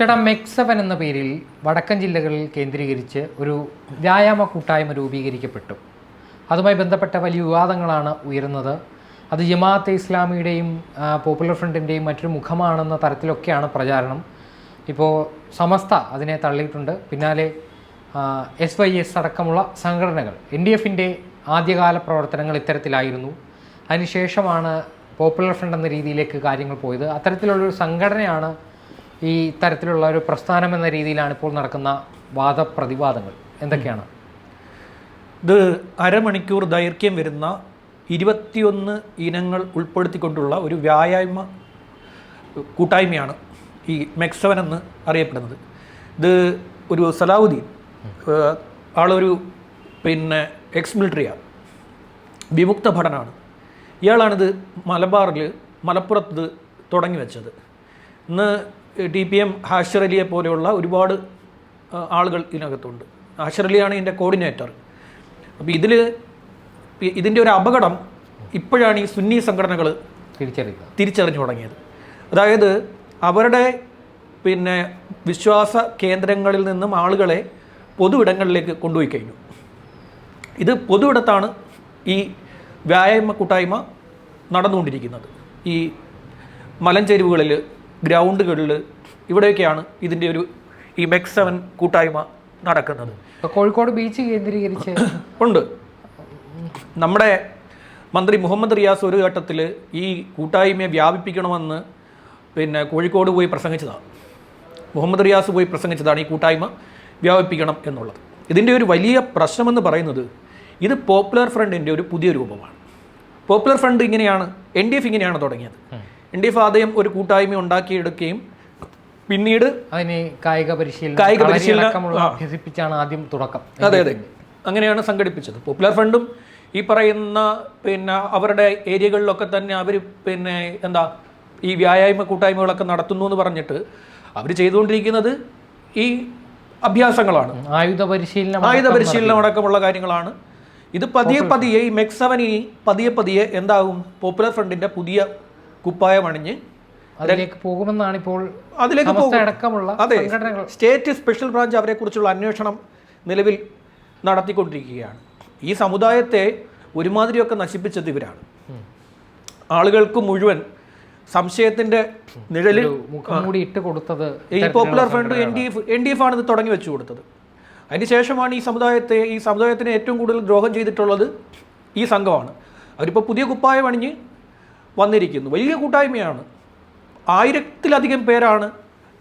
ചേട്ടാ മെക്സവൻ എന്ന പേരിൽ വടക്കൻ ജില്ലകളിൽ കേന്ദ്രീകരിച്ച് ഒരു വ്യായാമ കൂട്ടായ്മ രൂപീകരിക്കപ്പെട്ടു. അതുമായി ബന്ധപ്പെട്ട വലിയ വിവാദങ്ങളാണ് ഉയരുന്നത്. അത് ജമാഅത്തെ ഇസ്ലാമിയുടെയും പോപ്പുലർ ഫ്രണ്ടിന്റെയും മറ്റൊരു മുഖമാണെന്ന തരത്തിലൊക്കെയാണ് പ്രചാരണം. ഇപ്പോൾ സമസ്ത അതിനെ തള്ളിയിട്ടുണ്ട്. പിന്നാലെ എസ് വൈ എസ് അടക്കമുള്ള സംഘടനകൾ. എൻ ഡി എഫിന്റെ ആദ്യകാല പ്രവർത്തനങ്ങൾ ഇത്തരത്തിലായിരുന്നു. അതിനുശേഷമാണ് പോപ്പുലർ ഫ്രണ്ട് എന്ന രീതിയിലേക്ക് കാര്യങ്ങൾ പോയത്. അത്തരത്തിലുള്ളൊരു സംഘടനയാണ് ഈ തരത്തിലുള്ള ഒരു പ്രസ്ഥാനം എന്ന രീതിയിലാണ് ഇപ്പോൾ നടക്കുന്ന വാദപ്രതിവാദങ്ങൾ. എന്തൊക്കെയാണ്? ഇത് അരമണിക്കൂർ ദൈർഘ്യം വരുന്ന ഇരുപത്തിയൊന്ന് ഇനങ്ങൾ ഉൾപ്പെടുത്തിക്കൊണ്ടുള്ള ഒരു വ്യായാമ കൂട്ടായ്മയാണ് ഈ മെക്സവൻ എന്ന് അറിയപ്പെടുന്നത്. ഇത് ഒരു സലാവുദ്ദീൻ ആളൊരു പിന്നെ എക്സ് മിലിറ്ററിയാണ് വിമുക്ത ഭടനാണ്. ഇയാളാണിത് മലബാറിൽ മലപ്പുറത്ത് തുടങ്ങി വെച്ചത്. ഇന്ന് ടി പി എം ഹാഷർ അലിയെ പോലെയുള്ള ഒരുപാട് ആളുകൾ ഇതിനകത്തുണ്ട്. ഹാഷർ അലിയാണ് ഇതിന്റെ കോർഡിനേറ്റർ അപ്പോൾ ഇതിൽ ഇതിന്റെ ഒരു അപകടം ഇപ്പോഴാണ് ഈ സുന്നി സംഘടനകൾ തിരിച്ചറിയുക. തിരിച്ചറിഞ്ഞു തുടങ്ങിയത്. അതായത് അവരുടെ പിന്നെ വിശ്വാസ കേന്ദ്രങ്ങളിൽ നിന്നും ആളുകളെ പൊതു ഇടങ്ങളിലേക്ക് കൊണ്ടുപോയി കഴിഞ്ഞു. ഇത് പൊതു ഇടത്താണ് ഈ വ്യായാമ കൂട്ടായ്മ നടന്നുകൊണ്ടിരിക്കുന്നത്. ഈ മലഞ്ചെരുവുകളിൽ ഗ്രൗണ്ടുകളിൽ ഇവിടെയൊക്കെയാണ് ഇതിന്റെ ഒരു ഈ മെക്സ് സെവൻ കൂട്ടായ്മ നടക്കുന്നത്. കോഴിക്കോട് ബീച്ച് കേന്ദ്രീകരിച്ച് ഉണ്ട്. നമ്മുടെ മന്ത്രി മുഹമ്മദ് റിയാസ് ഒരു ഘട്ടത്തിൽ ഈ കൂട്ടായ്മയെ വ്യാപിപ്പിക്കണമെന്ന് പിന്നെ കോഴിക്കോട് പോയി പ്രസംഗിച്ചതാണ്. മുഹമ്മദ് റിയാസ് പോയി പ്രസംഗിച്ചതാണ് ഈ കൂട്ടായ്മ വ്യാപിപ്പിക്കണം എന്നുള്ളത്. ഇതിന്റെ ഒരു വലിയ പ്രശ്നമെന്ന് പറയുന്നത് ഇത് പോപ്പുലർ ഫ്രണ്ടിന്റെ ഒരു പുതിയ രൂപമാണ്. പോപ്പുലർ ഫ്രണ്ട് ഇങ്ങനെയാണ് എൻ ഡി എഫ് ഇങ്ങനെയാണ് തുടങ്ങിയത്. എൻ ഡി എഫ് ആദ്യം ഒരു കൂട്ടായ്മ ഉണ്ടാക്കിയെടുക്കുകയും പിന്നീട് അതിന് കായിക പരിശീലനം കായിക പരിശീലനം, അഭ്യസിപ്പിച്ചാണ് ആദ്യം തുടക്കം. അതെ അതെ. അങ്ങനെയാണ് സംഘടിപ്പിച്ചത്. പോപ്പുലർ ഫ്രണ്ടും ഈ പറയുന്ന പിന്നെ അവരുടെ ഏരിയകളിലൊക്കെ തന്നെ അവർ പിന്നെ എന്താ ഈ വ്യായാമ കൂട്ടായ്മകളൊക്കെ നടത്തുന്നു എന്ന് പറഞ്ഞിട്ട് അവർ ചെയ്തുകൊണ്ടിരിക്കുന്നത് ഈ അഭ്യാസങ്ങളാണ്. ആയുധ പരിശീലനം ആയുധ പരിശീലനം അടക്കമുള്ള കാര്യങ്ങളാണ്. ഇത് പതിയെ പതിയെ ഈ മെക്സവൻ ഈ പതിയെ പതിയെ എന്താകും? പോപ്പുലർ ഫ്രണ്ടിന്റെ പുതിയ കുപ്പായം അണിഞ്ഞ് അതിലേക്ക് പോകുമെന്നാണ് ഇപ്പോൾ അതിലേക്ക്. അടക്കമുള്ള അതെ സ്റ്റേറ്റ് സ്പെഷ്യൽ ബ്രാഞ്ച് അവരെക്കുറിച്ചുള്ള അന്വേഷണം നിലവിൽ നടത്തിക്കൊണ്ടിരിക്കുകയാണ്. ഈ സമുദായത്തെ ഒരുമാതിരിയൊക്കെ നശിപ്പിച്ചത് ഇവരാണ്. ആളുകൾക്ക് മുഴുവൻ സംശയത്തിന്റെ നിഴലിൽ ഒരു മുഖം മൂടി ഇട്ട് കൊടുത്തത് ഈ popular front N D F N D F ആണ് ഇത് തുടങ്ങി വെച്ചു കൊടുത്തത്. അതിനുശേഷമാണ് ഈ സമുദായത്തെ ഈ സമുദായത്തിന് ഏറ്റവും കൂടുതൽ ദ്രോഹം ചെയ്തിട്ടുള്ളത് ഈ സംഘമാണ്. അവരിപ്പോൾ പുതിയ കുപ്പായം അണിഞ്ഞ് വന്നിരിക്കുന്നു. വലിയ കൂട്ടായ്മയാണ്. ആയിരത്തിലധികം പേരാണ്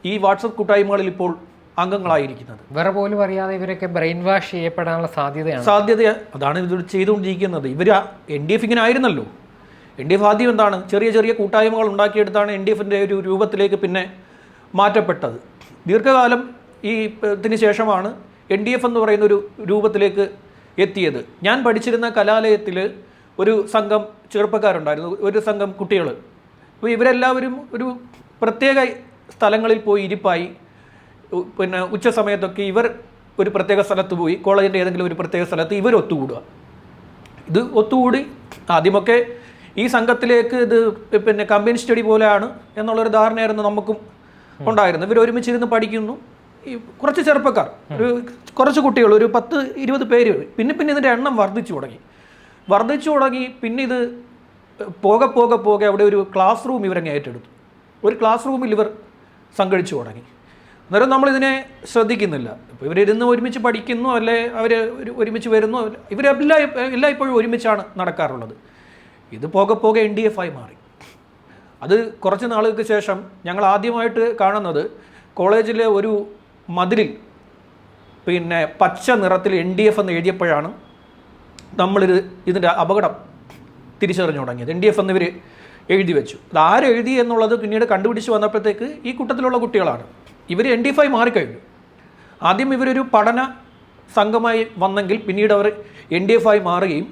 ഈ വാട്സപ്പ് കൂട്ടായ്മകളിൽ ഇപ്പോൾ അംഗങ്ങളായിരിക്കുന്നത്. വേറെ പോലും അറിയാതെ ഇവരൊക്കെ ബ്രെയിൻ വാഷ് ചെയ്യപ്പെടാനുള്ള സാധ്യതയാണ്. സാധ്യത അതാണ് ഇത് ചെയ്തുകൊണ്ടിരിക്കുന്നത്. ഇവർ എൻ ഡി എഫ് ഇങ്ങനെ ആയിരുന്നല്ലോ. എൻ ഡി എഫ് ആദ്യം എന്താണ് ചെറിയ ചെറിയ കൂട്ടായ്മകൾ ഉണ്ടാക്കിയെടുത്താണ് എൻ ഡി എഫിന്റെ ഒരു രൂപത്തിലേക്ക് പിന്നെ മാറ്റപ്പെട്ടത്. ദീർഘകാലം ഈ ഇതിന് ശേഷമാണ് എൻ ഡി എഫ് എന്ന് പറയുന്ന ഒരു രൂപത്തിലേക്ക് എത്തിയത്. ഞാൻ പഠിച്ചിരുന്ന കലാലയത്തിൽ ഒരു സംഘം ചെറുപ്പക്കാരുണ്ടായിരുന്നു ഒരു സംഘം കുട്ടികൾ അപ്പോൾ ഇവരെല്ലാവരും ഒരു പ്രത്യേക സ്ഥലങ്ങളിൽ പോയി ഇരിപ്പായി. പിന്നെ ഉച്ച സമയത്തൊക്കെ ഇവർ ഒരു പ്രത്യേക സ്ഥലത്ത് പോയി കോളേജിന്റെ ഏതെങ്കിലും ഒരു പ്രത്യേക സ്ഥലത്ത് ഇവർ ഒത്തുകൂടുക. ഇത് ഒത്തുകൂടി. ആദ്യമൊക്കെ ഈ സംഘത്തിലേക്ക് ഇത് പിന്നെ കമ്പനി സ്റ്റഡി പോലെയാണ് എന്നുള്ളൊരു ധാരണയായിരുന്നു നമുക്കും ഉണ്ടായിരുന്നു ഇവർ ഒരുമിച്ചിരുന്ന് പഠിക്കുന്നു. ഈ കുറച്ച് ചെറുപ്പക്കാർ ഒരു കുറച്ച് കുട്ടികൾ ഒരു പത്ത് ഇരുപത് പേര്. പിന്നെ പിന്നെ ഇതിന്റെ എണ്ണം വർദ്ധിച്ചു തുടങ്ങി. വർദ്ധിച്ചു തുടങ്ങി പിന്നെ ഇത് പോകെ പോകെ പോകെ അവിടെ ഒരു ക്ലാസ് റൂം ഇവരങ്ങ് ഏറ്റെടുത്തു. ഒരു ക്ലാസ് റൂമിൽ ഇവർ സംഘടിച്ചു തുടങ്ങി. അന്നേരം നമ്മളിതിനെ ശ്രദ്ധിക്കുന്നില്ല. ഇപ്പോൾ ഇവരിരുന്ന് ഒരുമിച്ച് പഠിക്കുന്നു അല്ലെ? അവർ ഒരുമിച്ച് വരുന്നു. ഇവരെല്ലാ എല്ലാ ഇപ്പോഴും ഒരുമിച്ചാണ് നടക്കാറുള്ളത്. ഇത് പോകെ പോകെ എൻ ഡി എഫ് ആയി മാറി. അത് കുറച്ച് നാളുകൾക്ക് ശേഷം ഞങ്ങൾ ആദ്യമായിട്ട് കാണുന്നത് കോളേജിലെ ഒരു മതിലിൽ പിന്നെ പച്ച നിറത്തിൽ എൻ ഡി എഫ് എന്ന് എഴുതിയപ്പോഴാണ് നമ്മളിത് ഇതിന്റെ അപകടം തിരിച്ചറിഞ്ഞു തുടങ്ങിയത്. എൻ ഡി എഫ് എന്നിവർ എഴുതി വെച്ചു. അത് ആരെഴുതി എന്നുള്ളത് പിന്നീട് കണ്ടുപിടിച്ച് വന്നപ്പോഴത്തേക്ക് ഈ കൂട്ടത്തിലുള്ള കുട്ടികളാണ്. ഇവർ എൻ ഡി എഫ് ആയി മാറിക്കഴിഞ്ഞു. ആദ്യം ഇവരൊരു പഠന സംഘമായി വന്നെങ്കിൽ പിന്നീട് അവർ എൻ ഡി എഫ് ആയി മാറുകയും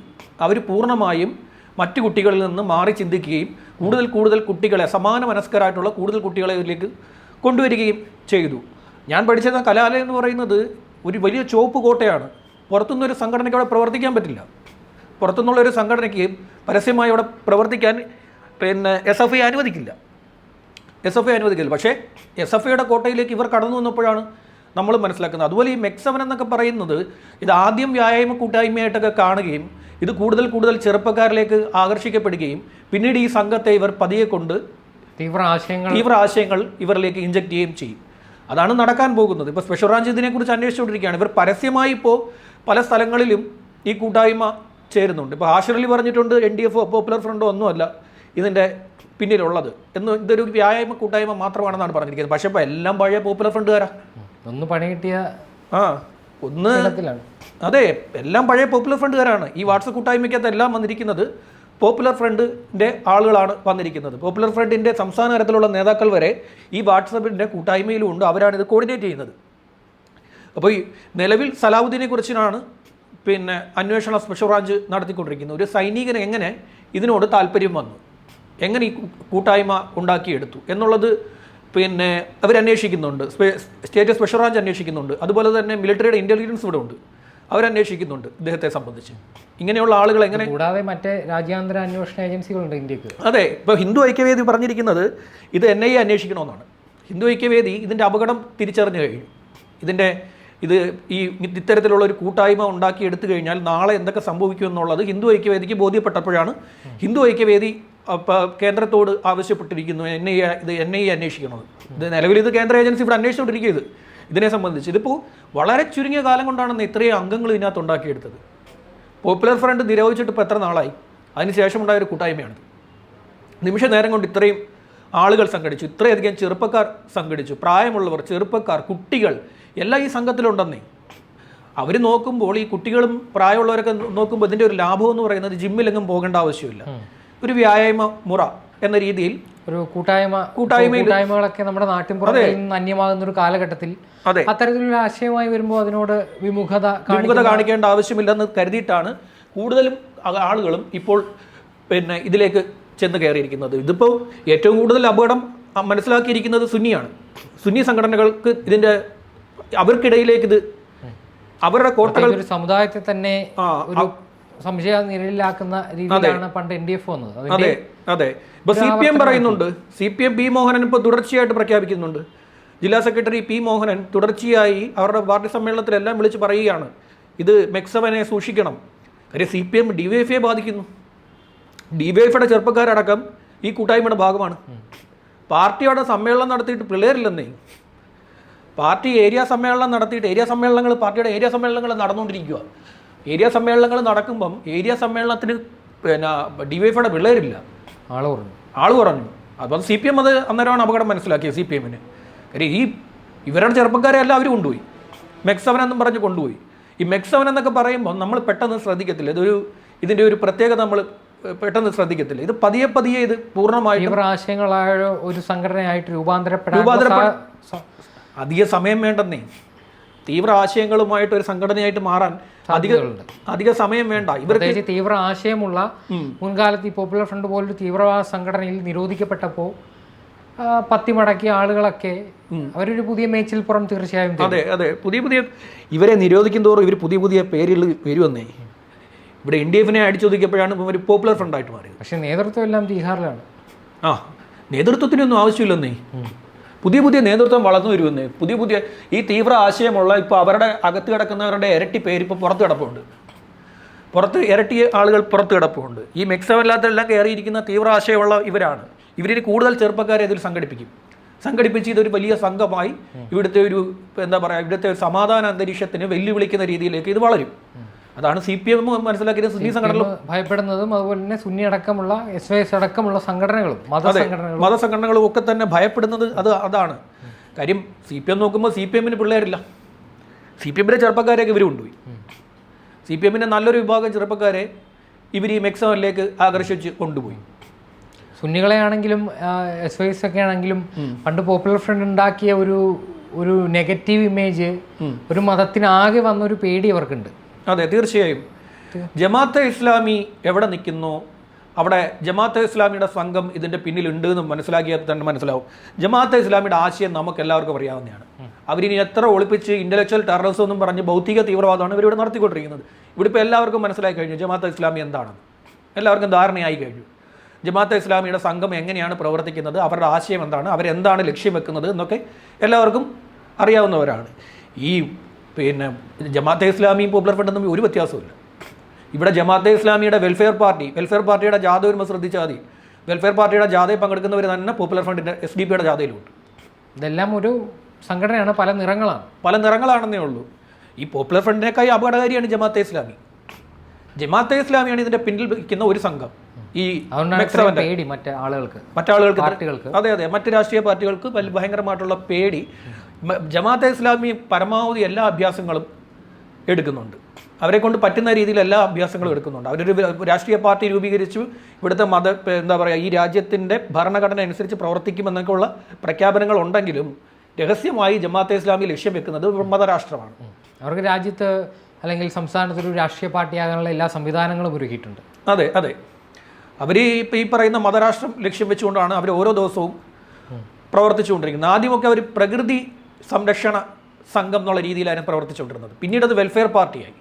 അവർ പൂർണമായും മറ്റു കുട്ടികളിൽ നിന്ന് മാറി ചിന്തിക്കുകയും കൂടുതൽ കൂടുതൽ കുട്ടികളെ സമാന മനസ്കരായിട്ടുള്ള കൂടുതൽ കുട്ടികളെ ഇതിലേക്ക് കൊണ്ടുവരികയും ചെയ്തു. ഞാൻ പഠിച്ചിരുന്ന കലാലയം എന്ന് പറയുന്നത് ഒരു വലിയ ചോപ്പ് കോട്ടയാണ്. പുറത്തുനിന്നൊരു സംഘടനയ്ക്ക് അവിടെ പ്രവർത്തിക്കാൻ പറ്റില്ല. പുറത്തുനിന്നുള്ള ഒരു സംഘടനയ്ക്ക് പരസ്യമായി അവിടെ പ്രവർത്തിക്കാൻ പിന്നെ എസ് എഫ് ഐ അനുവദിക്കില്ല. എസ് എഫ് ഐ അനുവദിക്കില്ല. പക്ഷേ എസ് എഫ് ഐയുടെ കോട്ടയിലേക്ക് ഇവർ കടന്നു വന്നപ്പോഴാണ് നമ്മൾ മനസ്സിലാക്കുന്നത്. അതുപോലെ ഈ മെക്സവൻ എന്നൊക്കെ പറയുന്നത് ഇത് ആദ്യം വ്യായാമ കൂട്ടായ്മയായിട്ടൊക്കെ കാണുകയും ഇത് കൂടുതൽ കൂടുതൽ ചെറുപ്പക്കാരിലേക്ക് ആകർഷിക്കപ്പെടുകയും പിന്നീട് ഈ സംഘത്തെ ഇവർ പതിയെ കൊണ്ട് തീവ്ര ആശയങ്ങൾ തീവ്ര ആശയങ്ങൾ ഇവരിലേക്ക് ഇഞ്ചക്ട് ചെയ്യുകയും ചെയ്യും. അതാണ് നടക്കാൻ പോകുന്നത്. ഇപ്പോൾ സ്പെഷ്യൽ ബ്രാഞ്ച് ഇതിനെക്കുറിച്ച് അന്വേഷിച്ചുകൊണ്ടിരിക്കുകയാണ്. ഇവർ പരസ്യമായി ഇപ്പോൾ പല സ്ഥലങ്ങളിലും ഈ കൂട്ടായ്മ ചേരുന്നുണ്ട്. ഇപ്പോൾ ആഷിറലി പറഞ്ഞിട്ടുണ്ട് എൻ ഡി എഫോ പോപ്പുലർ ഫ്രണ്ടോ ഒന്നുമല്ല ഇതിന്റെ പിന്നിലുള്ളത്. എന്ന് ഇതൊരു വ്യായാമ കൂട്ടായ്മ മാത്രമാണെന്നാണ് പറഞ്ഞിരിക്കുന്നത്. പക്ഷേ ഇപ്പോൾ എല്ലാം പഴയ പോപ്പുലർ ഫ്രണ്ടുകാരാ ഒന്ന് പണി കിട്ടിയ ആ ഒന്ന് അതെ എല്ലാം പഴയ പോപ്പുലർ ഫ്രണ്ടുകാരാണ് ഈ വാട്സപ്പ് കൂട്ടായ്മയ്ക്കകത്ത് എല്ലാം വന്നിരിക്കുന്നത് പോപ്പുലർ ഫ്രണ്ടിന്റെ ആളുകളാണ് വന്നിരിക്കുന്നത്. പോപ്പുലർ ഫ്രണ്ടിന്റെ സംസ്ഥാന തലത്തിലുള്ള നേതാക്കൾ വരെ ഈ വാട്സപ്പിന്റെ കൂട്ടായ്മയിലും ഉണ്ട് അവരാണ് ഇത് കോർഡിനേറ്റ് ചെയ്യുന്നത്. അപ്പോൾ ഈ നിലവിൽ സലാഹുദ്ദീനെ കുറിച്ചാണ് പിന്നെ അന്വേഷണ സ്പെഷ്യൽ ബ്രാഞ്ച് നടത്തിക്കൊണ്ടിരിക്കുന്നത്. ഒരു സൈനികന് എങ്ങനെ ഇതിനോട് താല്പര്യം വന്നു? എങ്ങനെ ഈ കൂട്ടായ്മ ഉണ്ടാക്കിയെടുത്തു? എന്നുള്ളത് പിന്നെ അവരന്വേഷിക്കുന്നുണ്ട്. സ്റ്റേറ്റ് സ്പെഷ്യൽ ബ്രാഞ്ച് അന്വേഷിക്കുന്നുണ്ട്. അതുപോലെ തന്നെ മിലിറ്ററിയുടെ ഇന്റലിജൻസ് ഇവിടെ ഉണ്ട് അവരന്വേഷിക്കുന്നുണ്ട് ഇദ്ദേഹത്തെ സംബന്ധിച്ച്. ഇങ്ങനെയുള്ള ആളുകൾ എങ്ങനെ കൂടാതെ മറ്റേ രാജ്യാന്തര അന്വേഷണ ഏജൻസികളുണ്ട് ഇന്ത്യയ്ക്ക്. അതെ ഇപ്പോൾ ഹിന്ദു ഐക്യവേദി പറഞ്ഞിരിക്കുന്നത് ഇത് എൻ ഐ എ അന്വേഷിക്കണമെന്നാണ്. ഹിന്ദു ഐക്യവേദി ഇതിന്റെ അപകടം തിരിച്ചറിഞ്ഞു കഴിഞ്ഞു. ഇതിന്റെ ഇത് ഈ ഇത്തരത്തിലുള്ള ഒരു കൂട്ടായ്മ ഉണ്ടാക്കി എടുത്തു കഴിഞ്ഞാൽ നാളെ എന്തൊക്കെ സംഭവിക്കും എന്നുള്ളത് ഹിന്ദു ഐക്യവേദിക്ക് ബോധ്യപ്പെട്ടപ്പോഴാണ്. ഹിന്ദു ഐക്യവേദി കേന്ദ്രത്തോട് ആവശ്യപ്പെട്ടിരിക്കുന്നു എൻ ഐ എ ഇത് എൻ ഐ എ അന്വേഷിക്കണത്. ഇത് നിലവിൽ ഇത് കേന്ദ്ര ഏജൻസി ഇവിടെ അന്വേഷിച്ചുകൊണ്ടിരിക്കുന്നത് ഇതിനെ സംബന്ധിച്ച് ഇതിപ്പോൾ വളരെ ചുരുങ്ങിയ കാലം കൊണ്ടാണ് ഇത്രയും അംഗങ്ങൾ ഇതിനകത്ത് ഉണ്ടാക്കിയെടുത്തത്. പോപ്പുലർ ഫ്രണ്ട് നിരോധിച്ചിട്ട് ഇപ്പോൾ എത്ര നാളായി? അതിനുശേഷം ഉണ്ടായ ഒരു കൂട്ടായ്മയാണിത്. നിമിഷ നേരം കൊണ്ട് ഇത്രയും ആളുകൾ സംഘടിച്ചു. ഇത്രയധികം ചെറുപ്പക്കാർ സംഘടിച്ചു. പ്രായമുള്ളവർ ചെറുപ്പക്കാർ കുട്ടികൾ എല്ലാം ഈ സംഘത്തിലുണ്ടെന്നേ. അവർ നോക്കുമ്പോൾ ഈ കുട്ടികളും പ്രായമുള്ളവരൊക്കെ നോക്കുമ്പോൾ ഇതിന്റെ ഒരു ലാഭം എന്ന് പറയുന്നത് ജിമ്മിലെങ്ങും പോകേണ്ട ആവശ്യമില്ല. ഒരു വ്യായാമ മുറ എന്ന രീതിയിൽ ഒരു കൂട്ടായ്മ കൂട്ടായ്മകളൊക്കെ നമ്മുടെ നാട്ടിൻപുറത്തിൽ നിന്ന് അന്യമാകുന്ന ഒരു കാലഘട്ടത്തിൽ അതെ. അത്തരത്തിലുള്ള ആശയമായി വരുമ്പോൾ അതിനോട് വിമുഖത വിമുഖത കാണിക്കേണ്ട ആവശ്യമില്ലെന്ന് കരുതിയിട്ടാണ് കൂടുതലും ആളുകളും ഇപ്പോൾ പിന്നെ ഇതിലേക്ക് ചെന്ന് കയറിയിരിക്കുന്നത്. ഇതിപ്പോൾ ഏറ്റവും കൂടുതൽ അപകടം മനസ്സിലാക്കിയിരിക്കുന്നത് സുന്നിയാണ്. സുന്നി സംഘടനകൾക്ക് ഇതിന്റെ അവർക്കിടയിലേക്ക് ഇത് അവരുടെ കോട്ടകൾ ഒരു സമുദായത്തെ തന്നെ സംശയ നിലയിലാക്കുന്ന രീതിയിലാണ് പണ്ട് എൻ ഡി എഫ് വന്നത്. അതെ. ഇപ്പൊ സി പി എം പറയുന്നുണ്ട്. C P M P Mohanan ഇപ്പോൾ തുടർച്ചയായിട്ട് പ്രഖ്യാപിക്കുന്നുണ്ട്. ജില്ലാ സെക്രട്ടറി പി മോഹനൻ തുടർച്ചയായി അവരുടെ പാർട്ടി സമ്മേളനത്തിലെല്ലാം വിളിച്ച് പറയുകയാണ്. ഇത് മെക്സവനെ സൂക്ഷിക്കണം. കാര്യം C P M D Y F ബാധിക്കുന്നു. ഡി വൈ എഫിയുടെ ചെറുപ്പക്കാരടക്കം ഈ കൂട്ടായ്മയുടെ ഭാഗമാണ്. പാർട്ടിയുടെ സമ്മേളനം നടത്തിയിട്ട് പിള്ളേരില്ലെന്നേ. പാർട്ടി ഏരിയ സമ്മേളനം നടത്തിയിട്ട് ഏരിയ സമ്മേളനങ്ങൾ പാർട്ടിയുടെ ഏരിയ സമ്മേളനങ്ങൾ നടന്നുകൊണ്ടിരിക്കുക ഏരിയ സമ്മേളനങ്ങൾ നടക്കുമ്പം ഏരിയ സമ്മേളനത്തിന് പിന്നെ ഡി ഡിവൈഫയുടെ പിള്ളേരില്ല. ആൾ പറഞ്ഞു ആൾ കുറഞ്ഞു. അപ്പം സി പി എം അത് അന്നേരമാണ് അപകടം മനസ്സിലാക്കിയത് സി പി എമ്മിന് കാര്യം ഈ ഇവരുടെ ചെറുപ്പക്കാരെ എല്ലാം അവർ കൊണ്ടുപോയി. മെക്സവൻ എന്നും പറഞ്ഞ് കൊണ്ടുപോയി. ഈ മെക്സവൻ എന്നൊക്കെ പറയുമ്പോൾ നമ്മൾ പെട്ടെന്ന് ശ്രദ്ധിക്കത്തില്ല. ഇതൊരു ഇതിന്റെ ഒരു പ്രത്യേകത നമ്മൾ പെട്ടെന്ന് ശ്രദ്ധിക്കത്തില്ല. ഇത് പതിയെ പതിയെ ഇത് പൂർണമായിട്ട് ആശയങ്ങളായ ഒരു സംഘടനയായിട്ട് രൂപാന്തരപ്പെടാൻ രൂപാന്തരപ്പെടാൻ അധിക സമയം വേണ്ടെന്നേ. തീവ്ര ആശയങ്ങളുമായിട്ട് ഒരു സംഘടനയായിട്ട് മാറാൻ അധിക അധിക സമയം വേണ്ട. ഇവർക്ക് തീവ്ര ആശയമുള്ള മുൻകാലത്ത് ഈ പോപ്പുലർ ഫ്രണ്ട് പോലൊരു തീവ്രവാദ സംഘടനയിൽ നിരോധിക്കപ്പെട്ടപ്പോൾ പത്തിമടക്കിയ ആളുകളൊക്കെ അവരൊരു പുതിയ മേച്ചിൽപ്പുറം തീർച്ചയായും. അതെ അതെ. പുതിയ പുതിയ ഇവരെ നിരോധിക്കും തോറും ഇവർ പുതിയ പുതിയ പേരിൽ വരുമെന്നേ. ഇവിടെ എൻ ഡി എഫിനെ അടിച്ചൊതുക്കിയപ്പോഴാണ് ഒരു പോപ്പുലർ ഫ്രണ്ടായിട്ട് മാറിയത്. പക്ഷേ നേതൃത്വം എല്ലാം ബീഹാറിലാണ് ആ നേതൃത്വത്തിനൊന്നും ആവശ്യമില്ലെന്നേ. പുതിയ പുതിയ നേതൃത്വം വളർന്നു വരുമെന്ന്. പുതിയ പുതിയ ഈ തീവ്ര ആശയമുള്ള ഇപ്പോൾ അവരുടെ അകത്ത് കിടക്കുന്നവരുടെ ഇരട്ടി പേര് ഇപ്പോൾ പുറത്ത് കിടപ്പുണ്ട്. പുറത്ത് ഇരട്ടി ആളുകൾ പുറത്ത് കിടപ്പുണ്ട്. ഈ മെക്സവല്ലാത്തെല്ലാം കയറിയിരിക്കുന്ന തീവ്ര ആശയമുള്ള ഇവരാണ്. ഇവരിൽ കൂടുതൽ ചെറുപ്പക്കാരെ ഇതിൽ സംഘടിപ്പിക്കും. സംഘടിപ്പിച്ച് ഇതൊരു വലിയ സംഘമായി ഇവിടുത്തെ ഒരു എന്താ പറയുക ഇവിടുത്തെ ഒരു സമാധാന അന്തരീക്ഷത്തിന് വെല്ലുവിളിക്കുന്ന രീതിയിലേക്ക് ഇത് വളരും. അതാണ് സി പി എം മനസ്സിലാക്കിയത് സുന്നി സംഘടന ഭയപ്പെടുന്നതും അതുപോലെ തന്നെ സുന്നി അടക്കമുള്ള എസ് വൈ എസ് അടക്കമുള്ള സംഘടനകളും മതസംഘടനകളും മതസംഘടനകളും ഒക്കെ തന്നെ ഭയപ്പെടുന്നത് അത് അതാണ്. കാര്യം സി പി എം നോക്കുമ്പോൾ സി പി എമ്മിന് പിള്ളേരില്ല. സി പി എമ്മിന്റെ ചെറുപ്പക്കാരെയൊക്കെ ഇവർ കൊണ്ടുപോയി. സി പി എമ്മിന്റെ നല്ലൊരു വിഭാഗം ചെറുപ്പക്കാരെ ഇവർ ഈ മെക്സിമിലേക്ക് ആകർഷിച്ച് കൊണ്ടുപോയി. സുന്നികളെ ആണെങ്കിലും എസ് വൈ എസ് ഒക്കെ ആണെങ്കിലും പണ്ട് പോപ്പുലർ ഫ്രണ്ട് ഉണ്ടാക്കിയ ഒരു ഒരു നെഗറ്റീവ് ഇമേജ് ഒരു മതത്തിനാകെ വന്നൊരു പേടി അവർക്കുണ്ട് അതെ തീർച്ചയായും. ജമാഅത്തെ ഇസ്ലാമി എവിടെ നിൽക്കുന്നു? അവിടെ ജമാഅത്തെ ഇസ്ലാമിയുടെ സംഘം ഇതിന്റെ പിന്നിലുണ്ട് എന്ന് മനസ്സിലാക്കിയാൽ തന്നെ മനസ്സിലാവും. ജമാഅത്തെ ഇസ്ലാമിയുടെ ആശയം നമുക്ക് എല്ലാവർക്കും അറിയാവുന്നതാണ്. അവരിനി എത്ര ഒളിപ്പിച്ച് ഇന്റലക്ച്വൽ ടെററിസം എന്നും പറഞ്ഞ് ഭൗതിക തീവ്രവാദമാണ് ഇവരിവിടെ നടത്തിക്കൊണ്ടിരിക്കുന്നത്. ഇവിടെ ഇപ്പോൾ എല്ലാവർക്കും മനസ്സിലായി കഴിഞ്ഞു ജമാഅത്തെ ഇസ്ലാമി എന്താണെന്ന്. എല്ലാവർക്കും ധാരണയായി കഴിഞ്ഞു. ജമാഅത്തെ ഇസ്ലാമിയുടെ സംഘം എങ്ങനെയാണ് പ്രവർത്തിക്കുന്നത് അവരുടെ ആശയം എന്താണ് അവരെന്താണ് ലക്ഷ്യം വെക്കുന്നത് എന്നൊക്കെ എല്ലാവർക്കും അറിയാവുന്നവരാണ്. ഈ പിന്നെ ജമാഅത്തെ ഇസ്ലാമിയും പോപ്പുലർ ഫ്രണ്ടും തമ്മിൽ ഒരു വ്യത്യാസമില്ല ഇവിടെ ജമാഅത്തെ ഇസ്ലാമിയുടെ വെൽഫെയർ പാർട്ടി വെൽഫെയർ പാർട്ടിയുടെ ജാഥ വരുമ്പോൾ ശ്രദ്ധിച്ചാൽ മതി. വെൽഫെയർ പാർട്ടിയുടെ ജാഥയിൽ പങ്കെടുക്കുന്നവർ തന്നെ പോപ്പുലർ ഫ്രണ്ടിന്റെ എസ് ഡി പിയുടെ ജാഥയിലുണ്ട്. ഇതെല്ലാം ഒരു സംഘടനയാണ് പല നിറങ്ങളാണ്. പല നിറങ്ങളാണെന്നേ ഉള്ളൂ. ഈ പോപ്പുലർ ഫ്രണ്ടിനേക്കായി അപകടകാരിയാണ് ജമാഅത്തെ ഇസ്ലാമി. ജമാഅത്തെ ഇസ്ലാമിയാണ് ഇതിന്റെ പിന്നിൽ നിൽക്കുന്ന ഒരു സംഘം. ഈ പേടി മറ്റ് ആളുകൾക്ക് മറ്റാളുകൾക്ക് പാർട്ടികൾക്ക്. അതെ അതെ. മറ്റ് രാഷ്ട്രീയ പാർട്ടികൾക്ക് ഭയങ്കരമായിട്ടുള്ള പേടി. ജമാഅത്തെ ഇസ്ലാമി പരമാവധി എല്ലാ അഭ്യാസങ്ങളും എടുക്കുന്നുണ്ട്. അവരെ കൊണ്ട് പറ്റുന്ന രീതിയിൽ എല്ലാ അഭ്യാസങ്ങളും എടുക്കുന്നുണ്ട്. അവരൊരു രാഷ്ട്രീയ പാർട്ടി രൂപീകരിച്ചു ഇവിടുത്തെ മത എന്താ പറയുക ഈ രാജ്യത്തിന്റെ ഭരണഘടന അനുസരിച്ച് പ്രവർത്തിക്കുമെന്നൊക്കെയുള്ള പ്രഖ്യാപനങ്ങൾ ഉണ്ടെങ്കിലും രഹസ്യമായി ജമാഅത്തെ ഇസ്ലാമി ലക്ഷ്യം വെക്കുന്നത് മതരാഷ്ട്രമാണ്. അവർക്ക് രാജ്യത്ത് അല്ലെങ്കിൽ സംസ്ഥാനത്ത് ഒരു രാഷ്ട്രീയ പാർട്ടിയാകാനുള്ള എല്ലാ സംവിധാനങ്ങളും ഒരുക്കിയിട്ടുണ്ട്. അതെ അതെ. അവർ ഇപ്പോൾ ഈ പറയുന്ന മതരാഷ്ട്രം ലക്ഷ്യം വെച്ചുകൊണ്ടാണ് അവർ ഓരോ ദിവസവും പ്രവർത്തിച്ചുകൊണ്ടിരിക്കുന്നത്. ആദ്യമൊക്കെ അവർ പ്രകൃതി സംരക്ഷണ സംഘം എന്നുള്ള രീതിയിലായിരുന്നു പ്രവർത്തിച്ചുകൊണ്ടിരുന്നത്. പിന്നീട് അത് വെൽഫെയർ പാർട്ടിയായി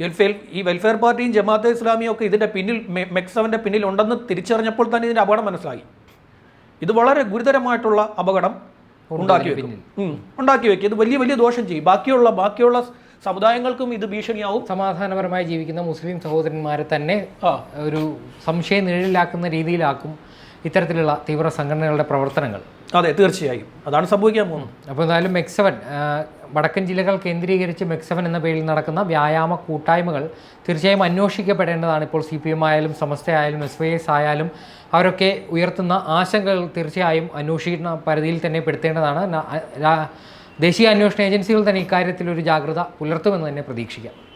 വെൽഫെയർ ഈ വെൽഫെയർ പാർട്ടിയും ജമാഅത്തെ ഇസ്ലാമിയും ഒക്കെ ഇതിന്റെ പിന്നിൽ മെക്സവന്റെ പിന്നിൽ ഉണ്ടെന്ന് തിരിച്ചറിഞ്ഞപ്പോൾ തന്നെ ഇതിന്റെ അപകടം മനസ്സിലായി. ഇത് വളരെ ഗുരുതരമായിട്ടുള്ള അപകടം ഉണ്ടാക്കി വെക്കും. ഉണ്ടാക്കി വെക്കും. ഇത് വലിയ വലിയ ദോഷം ചെയ്യും. ബാക്കിയുള്ള ബാക്കിയുള്ള സമുദായങ്ങൾക്കും ഇത് ഭീഷണിയാവും. സമാധാനപരമായി ജീവിക്കുന്ന മുസ്ലിം സഹോദരന്മാരെ തന്നെ ഒരു സംശയ നിഴലിലാക്കുന്ന രീതിയിലാക്കും ഇത്തരത്തിലുള്ള തീവ്ര സംഘടനകളുടെ പ്രവർത്തനങ്ങൾ. അതെ തീർച്ചയായും. അതാണ് സംഭവിക്കാൻ പോകുന്നത്. അപ്പോൾ എന്തായാലും മെക്സവൻ വടക്കൻ ജില്ലകൾ കേന്ദ്രീകരിച്ച് മെക്സവൻ എന്ന പേരിൽ നടക്കുന്ന വ്യായാമ കൂട്ടായ്മകൾ തീർച്ചയായും അന്വേഷിക്കപ്പെടേണ്ടതാണ്. ഇപ്പോൾ സി പി എം ആയാലും സമസ്ത ആയാലും എസ് വൈ എസ് ആയാലും അവരൊക്കെ ഉയർത്തുന്ന ആശങ്കകൾ തീർച്ചയായും അന്വേഷിക്കുന്ന പരിധിയിൽ തന്നെ പെടുത്തേണ്ടതാണ്. ദേശീയ അന്വേഷണ ഏജൻസികൾ തന്നെ ഇക്കാര്യത്തിൽ ഒരു ജാഗ്രത പുലർത്തുമെന്ന് തന്നെ പ്രതീക്ഷിക്കാം.